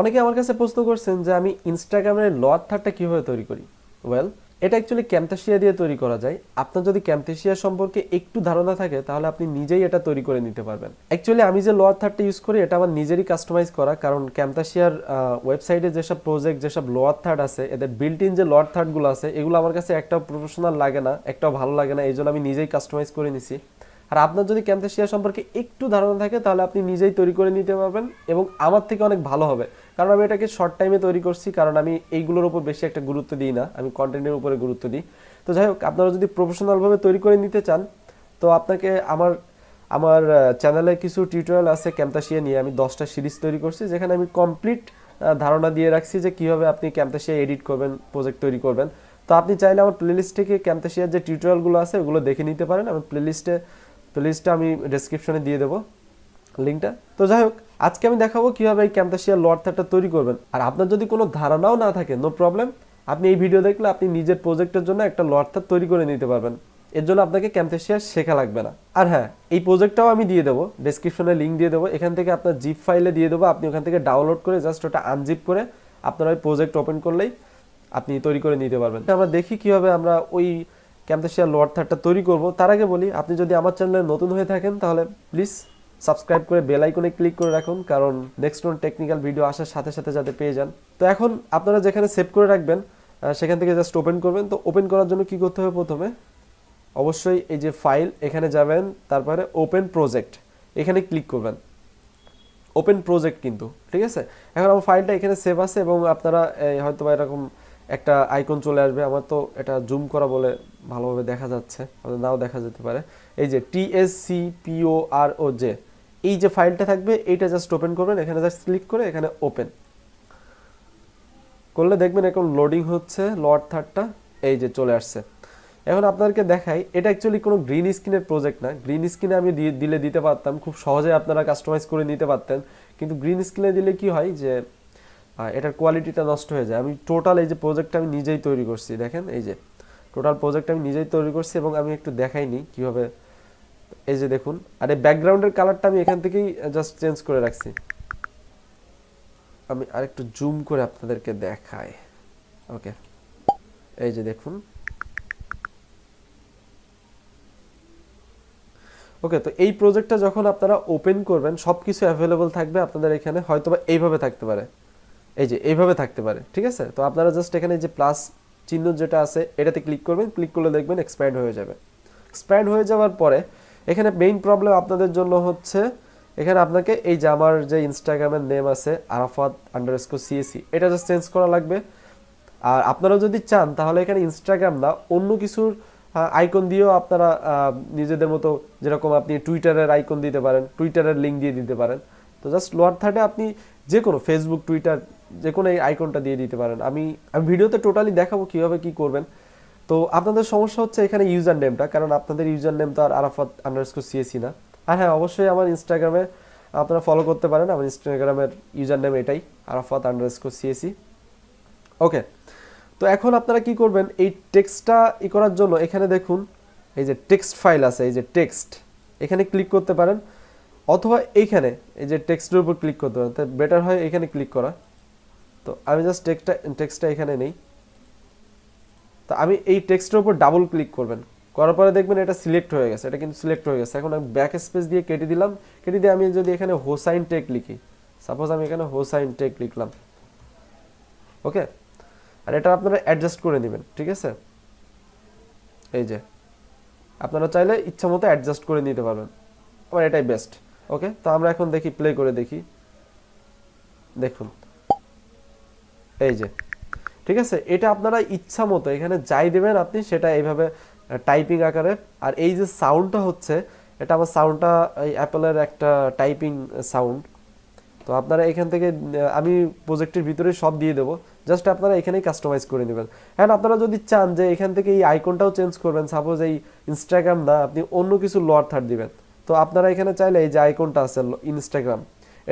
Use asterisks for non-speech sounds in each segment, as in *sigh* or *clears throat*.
অনেকে আমার কাছে প্রশ্ন করছেন যে আমি ইনস্টাগ্রামের লোয়ার থার্ডটা কীভাবে তৈরি করি? ওয়েল এটা অ্যাকচুয়ালি ক্যাম্পেশিয়া দিয়ে তৈরি করা যায়। আপনার যদি ক্যাম্পেশিয়া সম্পর্কে একটু ধারণা থাকে, তাহলে আপনি নিজেই এটা তৈরি করে নিতে পারবেন। অ্যাকচুয়ালি আমি যে লোয়ার থার্ডটা ইউজ করি, এটা আমার নিজেরই কাস্টমাইজ করা, কারণ ক্যাম্পেশিয়ার ওয়েবসাইটে যেসব প্রজেক্ট যেসব লোয়ার থার্ড আছে, এদের বিল্ট ইন যে লোয়ার থার্ডগুলো আছে, এগুলো আমার কাছে একটাও প্রফেশনাল লাগে না, একটাও ভালো লাগে না এই জন্য আমি নিজেই কাস্টমাইজ করে নিছি। আর আপনার যদি ক্যাম্পেশিয়া সম্পর্কে একটু ধারণা থাকে, তাহলে আপনি নিজেই তৈরি করে নিতে পারবেন এবং আমার থেকে অনেক ভালো হবে। কারণ আমি এটাকে শর্ট টাইমে তৈরি করছি, কারণ আমি এইগুলোর উপর বেশি একটা গুরুত্ব দিই না। আমি কন্টেন্টের উপরে গুরুত্ব দিই। তো যাই হোক, আপনারা যদি প্রফেশনালভাবে তৈরি করে নিতে চান, তো আপনাকে আমার আমার চ্যানেলে কিছু টিউটোরিয়াল আছে ক্যাম্পেশিয়া নিয়ে। আমি দশটা সিরিজ তৈরি করছি, যেখানে আমি কমপ্লিট ধারণা দিয়ে রাখছি যে কীভাবে আপনি ক্যাম্পেশিয়া এডিট করবেন প্রজেক্ট তৈরি করবেন। তো আপনি চাইলে আমার প্লেলিস্ট থেকে ক্যাম্পেশিয়ার যে টিউটোরিয়ালগুলো আছে, ওগুলো দেখে নিতে পারেন। আমার প্লেলিস্টে প্লেলিস্টটা আমি ডেসক্রিপশনে দিয়ে দেবো লিঙ্কটা তো যাই হোক আজকে আমি দেখাবো কীভাবে এই ক্যাম্পেশিয়ার লোয়ার থার্ডটা তৈরি করবেন। আর আপনার যদি কোনো ধারণাও না থাকে নো প্রবলেম আপনি এই ভিডিও দেখলে আপনি নিজের প্রজেক্টের জন্য একটা লোয়ার থার্ড তৈরি করে নিতে পারবেন। এর জন্য আপনাকে ক্যাম্পেশিয়া শেখা লাগবে না। আর হ্যাঁ এই প্রজেক্টটাও আমি দিয়ে দেবো ডেসক্রিপশনে লিঙ্ক দিয়ে দেবো। এখান থেকে আপনার জিপ ফাইলে দিয়ে দেবো, আপনি ওখান থেকে ডাউনলোড করে জাস্ট ওটা আনজিপ করে আপনার ওই প্রজেক্ট ওপেন করলেই আপনি তৈরি করে নিতে পারবেন। আমরা দেখি কীভাবে আমরা ওই ক্যাম্পেশিয়ার লোয়ার থার্ডটা তৈরি করব। তার আগে বলি, আপনি যদি আমার চ্যানেলে নতুন হয়ে থাকেন, তাহলে প্লিজ সাবস্ক্রাইব করে বেল আইকনে ক্লিক করে রাখুন, কারণ নেক্সট কোন টেকনিক্যাল ভিডিও আসার সাথে সাথে যাতে পেয়ে যান। তো এখন আপনারা যেখানে সেভ করে রাখবেন সেখান থেকে জাস্ট ওপেন করবেন। তো ওপেন করার জন্য কি করতে হবে প্রথমে? অবশ্যই এই যে ফাইল এখানে যাবেন, তারপরে ওপেন প্রজেক্ট এখানে ক্লিক করবেন। ওপেন প্রজেক্ট কিন্তু, ঠিক আছে? এখন আমার ফাইলটা এখানে সেভ আছে এবং আপনারা হয়তো বা এরকম একটা আইকন চলে আসবে। আমার তো এটা জুম করা বলে ভালোভাবে দেখা যাচ্ছে নাও দেখা যেতে পারে। এই যে টিএসসি পিও আর ও জে এই যে ফাইলটা থাকবে, এইটা জাস্ট ওপেন করবেন, এখানে জাস্ট ক্লিক করে এখানে ওপেন করলে দেখবেন এখন লোডিং হচ্ছে লোয়ার থার্ডটা এই যে চলে আসছে। এখন আপনাদেরকে দেখাই, এটা অ্যাকচুয়ালি কোনো গ্রিন স্ক্রিনের প্রজেক্ট না। গ্রিন স্ক্রিনে আমি দিলে দিতে পারতাম, খুব সহজে আপনারা কাস্টমাইজ করে নিতে পারতেন। কিন্তু গ্রিন স্ক্রিনে দিলে কি হয় যে এটার কোয়ালিটিটা নষ্ট হয়ে যায়। আমি টোটাল এই যে প্রজেক্টটা আমি নিজেই তৈরি করছি, দেখেন, এই যে টোটাল প্রজেক্ট আমি নিজেই তৈরি করছি এবং আমি একটু দেখাইনি কীভাবে এই যে দেখুন, আর এই ব্যাকগ্রাউন্ডের কালারটা আমি এখান থেকেই জাস্ট চেঞ্জ করে রাখছি। আমি আরেকটু জুম করে আপনাদেরকে দেখাই। ওকে এই যে দেখুন। ওকে তো এই প্রজেক্টটা যখন আপনারা ওপেন করবেন সব কিছু অ্যাভেলেবল থাকবে আপনাদের এখানে হয়তো বা এইভাবে থাকতে পারে। এই যে, এইভাবে থাকতে পারে, ঠিক আছে? তো আপনারা জাস্ট এখানে যে প্লাস চিহ্ন যেটা আছে, এটাতে ক্লিক করবেন ক্লিক করলে দেখবেন এক্সপ্যান্ড হয়ে যাবে। এক্সপ্যান্ড হয়ে যাওয়ার পরে এখানে মেইন প্রবলেম আপনাদের জন্য হচ্ছে, এখানে আপনাকে এই যে আমার যে ইনস্টাগ্রামের নেম আছে, আরাফাত আন্ডারস্কোর সিএসি এটা জাস্ট চেঞ্জ করা লাগবে। আর আপনারা যদি চান, তাহলে এখানে ইনস্টাগ্রাম না, অন্য কিছুর আইকন দিয়েও আপনারা নিজেদের মতো যেরকম আপনি টুইটারের আইকন দিতে পারেন টুইটারের লিঙ্ক দিয়ে দিতে পারেন। তো জাস্ট লোয়ার থার্ডে আপনি যে কোনো ফেসবুক টুইটার যে কোনো এই আইকনটা দিয়ে দিতে পারেন। আমি আমি ভিডিওতে টোটালি দেখাবো কীভাবে কী করবেন। তো আপনাদের সমস্যা হচ্ছে এখানে ইউজার নেমটা কারণ আপনাদের ইউজার নেম তো আর আরাফাত আন্ডারস্কোর সিএসি না। আর হ্যাঁ অবশ্যই আমার ইনস্টাগ্রামে আপনারা ফলো করতে পারেন, আমার ইনস্টাগ্রামের ইউজার নেম এটাই, আরাফাত আন্ডারস্কোর সিএসি ওকে তো এখন আপনারা কি করবেন, এই টেক্সটটা ই করার জন্য এখানে দেখুন, এই যে টেক্সট ফাইল আছে, এই যে টেক্সট এখানে ক্লিক করতে পারেন, অথবা এইখানে, এই যে টেক্সটের উপর ক্লিক করতে পারেন তাই বেটার হয় এখানে ক্লিক করা। তো আমি জাস্ট টেক্সটটা টেক্সটটা এখানে নেই। তো আমি এই টেক্সটের উপর ডাবল ক্লিক করবেন। করার পরে দেখবেন এটা সিলেক্ট হয়ে গেছে, এটা কিন্তু সিলেক্ট হয়ে গেছে। এখন আমি ব্যাক স্পেস দিয়ে কেটে দিলাম। কেটে দিয়ে আমি যদি এখানে হোসাইন টেক লিখি সাপোজ আমি এখানে হোসাইন টেক লিখলাম। ওকে আর এটা আপনারা অ্যাডজাস্ট করে নেবেন, ঠিক আছে? এই যে, আপনারা চাইলে ইচ্ছা মতো অ্যাডজাস্ট করে নিতে পারবেন। আমার এটাই বেস্ট ওকে তো আমরা এখন দেখি প্লে করে দেখি। দেখুন। এই যে ঠিক আছে? এটা আপনারা ইচ্ছা মতো এখানে যাই দেবেন আপনি, সেটা এইভাবে টাইপিং আকারে। আর এই যে সাউন্ডটা হচ্ছে, এটা আমার সাউন্ডটা এই অ্যাপেলের একটা টাইপিং সাউন্ড তো আপনারা এখান থেকে আমি প্রজেক্টের ভিতরে সব দিয়ে দেবো। জাস্ট আপনারা এখানেই কাস্টমাইজ করে নেবেন। হ্যাঁ আপনারা যদি চান যে এখান থেকে এই আইকনটাও চেঞ্জ করবেন সাপোজ এই ইনস্টাগ্রাম না, আপনি অন্য কিছু লোয়ার থার্ড দিবেন। তো আপনারা এখানে চাইলে এই যে আইকনটা আছে ইনস্টাগ্রাম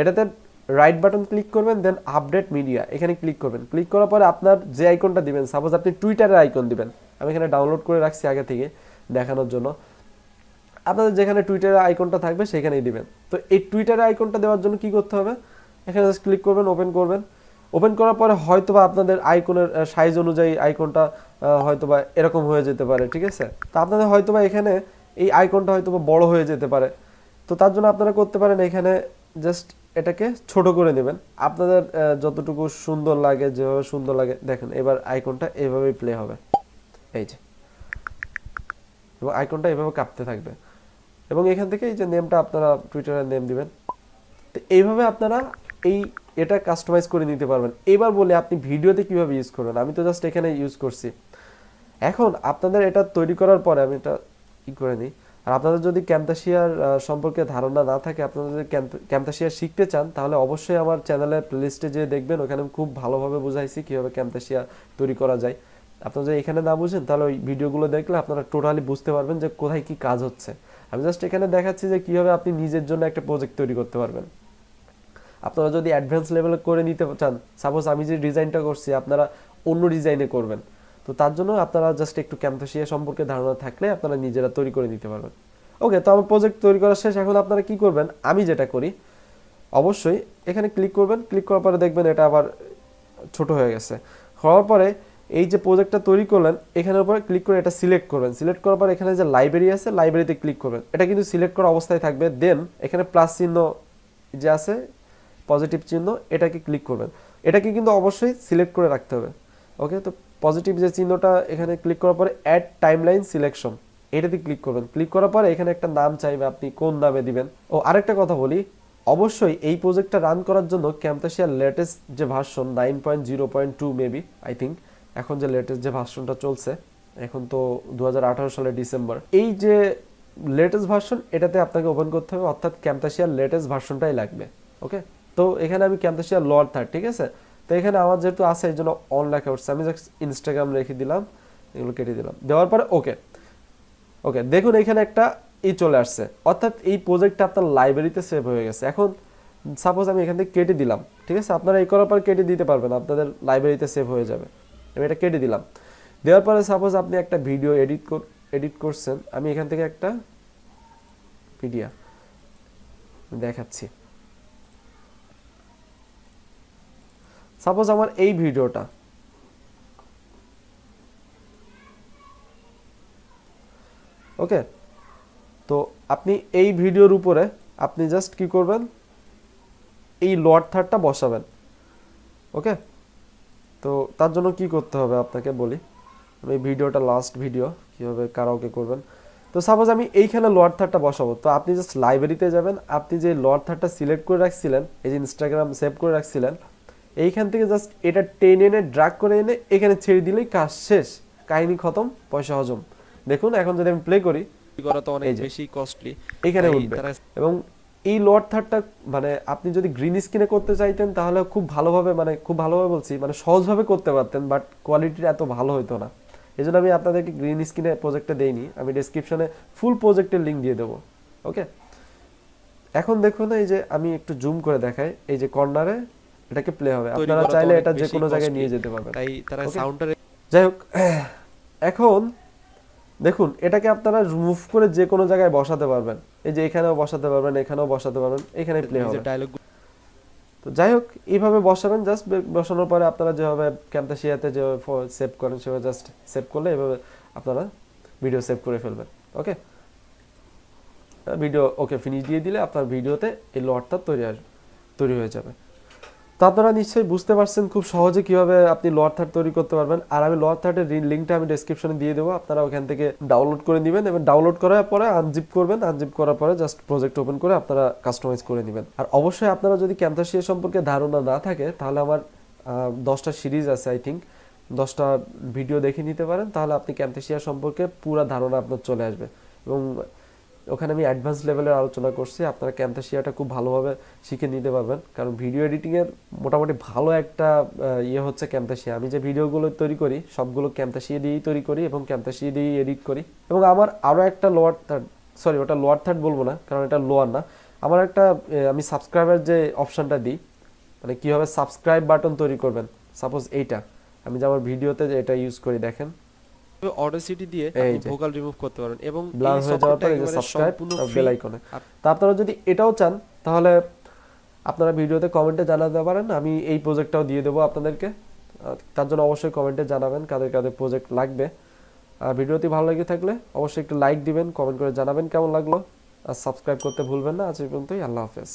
এটাতে রাইট বাটন ক্লিক করবেন দেন আপডেট মিডিয়া এখানে ক্লিক করবেন। ক্লিক করার পরে আপনার যে আইকনটা দিবেন সাপোজ আপনি টুইটারের আইকন দিবেন। আমি এখানে ডাউনলোড করে রাখছি আগে থেকে দেখানোর জন্য। আপনাদের যেখানে টুইটারের আইকনটা থাকবে, সেখানেই দিবেন। তো এই টুইটারের আইকনটা দেওয়ার জন্য কি করতে হবে? এখানে জাস্ট ক্লিক করবেন ওপেন করবেন। ওপেন করার পরে হয়তোবা আপনাদের আইকনের সাইজ অনুযায়ী আইকনটা হয়তোবা এরকম হয়ে যেতে পারে, ঠিক আছে? তো আপনাদের হয়তোবা এখানে এই আইকনটা হয়তোবা বড় হয়ে যেতে পারে। তো তার জন্য আপনারা করতে পারেন এখানে জাস্ট এটাকে ছোট করে নেবেন। আপনাদের যতটুকু সুন্দর লাগে, যেভাবে সুন্দর লাগে, দেখেন, এবার আইকনটা এভাবেই প্লে হবে। এই যে। এবং আইকনটা এভাবে কাঁপতে থাকবে। এবং এখান থেকে এই যে নেমটা আপনারা টুইটারের নেম দিবেন। তো এইভাবে আপনারা এই, এটা কাস্টমাইজ করে নিতে পারবেন। এবার বলে, আপনি ভিডিওতে কীভাবে ইউজ করবেন? আমি তো জাস্ট এখানে ইউজ করছি। এখন আপনাদের এটা তৈরি করার পরে আমি এটা ই করে নিই? আর আপনাদের যদি ক্যাম্পাসিয়ার সম্পর্কে ধারণা না থাকে, আপনারা যদি ক্যাম্পাসিয়ার শিখতে চান, তাহলে অবশ্যই আমার চ্যানেলের প্লেলিস্টে যে দেখবেন। ওখানে আমি খুব ভালোভাবে বুঝাইছি কীভাবে ক্যাম্পাসিয়া তৈরি করা যায়। আপনারা যদি এখানে না বুঝেন, তাহলে ওই ভিডিওগুলো দেখলে আপনারা টোটালি বুঝতে পারবেন যে কোথায় কি কাজ হচ্ছে। আমি জাস্ট এখানে দেখাচ্ছি যে কীভাবে আপনি নিজের জন্য একটা প্রজেক্ট তৈরি করতে পারবেন। আপনারা যদি অ্যাডভান্স লেভেলে করে নিতে চান সাপোজ আমি যে ডিজাইনটা করছি, আপনারা অন্য ডিজাইনে করবেন। তো তার জন্য আপনারা জাস্ট একটু ক্যাম্পাসিয়া সম্পর্কে ধারণা থাকলে আপনারা নিজেরা তৈরি করে নিতে পারবেন। ওকে তো আমার প্রজেক্ট তৈরি করা শেষ। এখন আপনারা কি করবেন? আমি যেটা করি, অবশ্যই এখানে ক্লিক করবেন। ক্লিক করার পরে দেখবেন এটা আবার ছোট হয়ে গেছে। হওয়ার পরে এই যে প্রজেক্টটা তৈরি করলেন, এখানের উপরে ক্লিক করে এটা সিলেক্ট করবেন। সিলেক্ট করার পর এখানে যে লাইব্রেরি আছে লাইব্রেরিতে ক্লিক করবেন। এটা কিন্তু সিলেক্ট করা অবস্থায় থাকবে। দেন এখানে প্লাস চিহ্ন যে আছে পজিটিভ চিহ্ন, এটাকে ক্লিক করবেন। এটাকে কিন্তু অবশ্যই সিলেক্ট করে রাখতে হবে। ওকে তো পজিটিভ যে চিহ্নটা এখানে ক্লিক করার পরে অ্যাড টাইমলাইন সিলেকশন এটাতে ক্লিক করবেন। ক্লিক করার পরে এখানে একটা নাম চাইবে, আপনি কোন নামে দিবেন। ও, আরেকটা কথা বলি, অবশ্যই এই প্রজেক্টটা রান করার জন্য ক্যাম্পাসিয়ার লেটেস্ট যে version nine point zero point two maybe I think এখন যে লেটেস্ট যে ভার্সনটা চলছে, এখন তো আঠারো সালের ডিসেম্বর। এই যে লেটেস্ট ভার্সন এটাতে আপনাকে ওপেন করতে হবে, অর্থাৎ ক্যাম্পাসিয়ার লেটেস্ট ভার্সনটাই লাগবে ওকে তো এখানে আমি ক্যাম্পাসিয়ার লর থার্ড ঠিক আছে? তো এখানে আমার যেহেতু আছে, এই জন্য অন লেখা উঠছে। আমি জাস্ট ইনস্টাগ্রাম রেখে দিলাম, এগুলো কেটে দিলাম। দেওয়ার পরে ওকে ওকে দেখুন এখানে একটা ই চলে আসছে। অর্থাৎ এই প্রজেক্টটা আপনার লাইব্রেরিতে সেভ হয়ে গেছে। এখন সাপোজ আমি এখান থেকে কেটে দিলাম, ঠিক আছে? আপনারা এই করার পর কেটে দিতে পারবেন, আপনাদের লাইব্রেরিতে সেভ হয়ে যাবে। আমি এটা কেটে দিলাম। দেওয়ার পরে সাপোজ আপনি একটা ভিডিও এডিট এডিট করছেন। আমি এখান থেকে একটা ভিডিও দেখাচ্ছি। সাপোজ আমার এই ভিডিওটা। ওকে? তো আপনি এই ভিডিওর উপরে আপনি জাস্ট কি করবেন? এই লোয়ার থার্ডটা বসাবেন। ওকে? তো তার জন্য কি করতে হবে আপনাকে বলি? আমি ভিডিওটা লাস্ট ভিডিও কীভাবে কারাওকে করবেন। তো সাপোজ আমি এইখানে লোয়ার থার্ডটা বসাবো। তো আপনি জাস্ট লাইব্রেরিতে যাবেন। আপনি যে লোয়ার থার্ডটা সিলেক্ট করে রাখছিলেন, এই যে ইনস্টাগ্রাম সেভ করে রাখছিলেন এইখান থেকে জাস্ট এটা টেনে এনে ড্রাগ করে এনে এখানে ছেড়ে দিলেই কাজ শেষ। কাহিনী খতম পয়সা হজম। দেখুন এখন যদি আমি প্লে করি করা তো অনেক বেশি কস্টলি এইখানে উঠবে। এবং এই লোয়ার থার্ডটা মানে আপনি যদি গ্রিন স্ক্রিনে করতে চাইতেন তাহলে খুব ভালোভাবে মানে খুব ভালোভাবে বলছি মানে সহজভাবে করতে পারতেন বাট কোয়ালিটিটা এত ভালো হতো না। এই জন্য আমি আপনাদেরকে গ্রিন স্ক্রিনে প্রজেক্টটা দেইনি। আমি ডেসক্রিপশনে ফুল প্রজেক্টের লিঙ্ক দিয়ে দেবো। ওকে এখন দেখুন এই যে আমি একটু জুম করে দেখাই। এই যে কর্নারে এটাকে প্লে হবে। আপনারা চাইলে এটা যে কোনো জায়গায় নিয়ে যেতে পারবেন। তাই তারা. সাউন্ডটা যাই হোক *clears throat* এখন দেখুন এটাকে আপনারা রিমুভ করে যে কোনো জায়গায় বসাতে পারবেন। এই যে এখানেও বসাতে পারবেন এখানেও বসাতে পারবেন এখানে প্লে হবে। তো যাই হোক এইভাবে বসাবেন জাস্ট বসানোর পরে আপনারা যেভাবে ক্যাম্পাসিয়াতে যেভাবে সেভ করেন সেভাবে জাস্ট সেভ করলে এভাবে আপনারা ভিডিও সেভ করে ফেলবেন। ওকে ভিডিও ওকে ফিনিশ দিয়ে দিলে আপনার ভিডিওতে এই লটটা তৈরি আসবে তৈরি হয়ে যাবে। তো আপনারা নিশ্চয়ই বুঝতে পারছেন খুব সহজে কীভাবে আপনি লোয়ার থার্ড তৈরি করতে পারবেন। আর আমি লোয়ার থার্ডের লিঙ্কটা আমি ডেসক্রিপশনে দিয়ে দেবো। আপনারা ওখান থেকে ডাউনলোড করে নেবেন এবং ডাউনলোড করার পরে আনজিপ করবেন। আনজিপ করার পরে জাস্ট প্রজেক্ট ওপেন করে আপনারা কাস্টমাইজ করে নেবেন। আর অবশ্যই আপনারা যদি ক্যাম্পাসিয়া সম্পর্কে ধারণা না থাকে, তাহলে আমার দশটা সিরিজ আছে আই থিঙ্ক দশটা ভিডিও দেখে নিতে পারেন, তাহলে আপনি ক্যাম্পাসিয়া সম্পর্কে পুরো ধারণা আপনার চলে আসবে। এবং ওখানে আমি অ্যাডভান্স লেভেলের আলোচনা করছি। আপনারা ক্যাম্পাসিয়াটা খুব ভালোভাবে শিখে নিতে পারবেন। কারণ ভিডিও এডিটিংয়ের মোটামুটি ভালো একটা ইয়ে হচ্ছে ক্যাম্পাসিয়া আমি যে ভিডিওগুলো তৈরি করি, সবগুলো ক্যাম্পাসিয়া দিয়েই তৈরি করি এবং ক্যাম্পাসিয়া দিয়েই এডিট করি। এবং আমার আরও একটা লোয়ার থার্ড সরি ওটা লোয়ার থার্ড বলব না, কারণ এটা লোয়ার না। আমার একটা আমি সাবস্ক্রাইবার যে অপশনটা দিই মানে কীভাবে সাবস্ক্রাইব বাটন তৈরি করবেন সাপোজ এইটা। আমি যে আমার ভিডিওতে এটা ইউজ করি, দেখেন। অডাসিটি দিয়ে এই আপনি ভোকাল রিমুভ করতে পারেন এবং ব্লার হয়ে যাওয়ার পরে একেবারে সাবস্ক্রাইব আর বেল আইকনে তা আপনারা যদি এটাও চান তাহলে আপনারা ভিডিওতে কমেন্টে জানাতে পারেন। আমি এই প্রজেক্টটাও দিয়ে দেবো আপনাদেরকে। তার জন্য অবশ্যই কমেন্টে জানাবেন কাদের কাদের প্রজেক্ট লাগবে। আর ভিডিওটি ভালো লেগে থাকলে অবশ্যই একটু লাইক দিবেন কমেন্ট করে জানাবেন কেমন লাগল। আর সাবস্ক্রাইব করতে ভুলবেন না। আজ পর্যন্তই। আল্লাহ হাফেজ।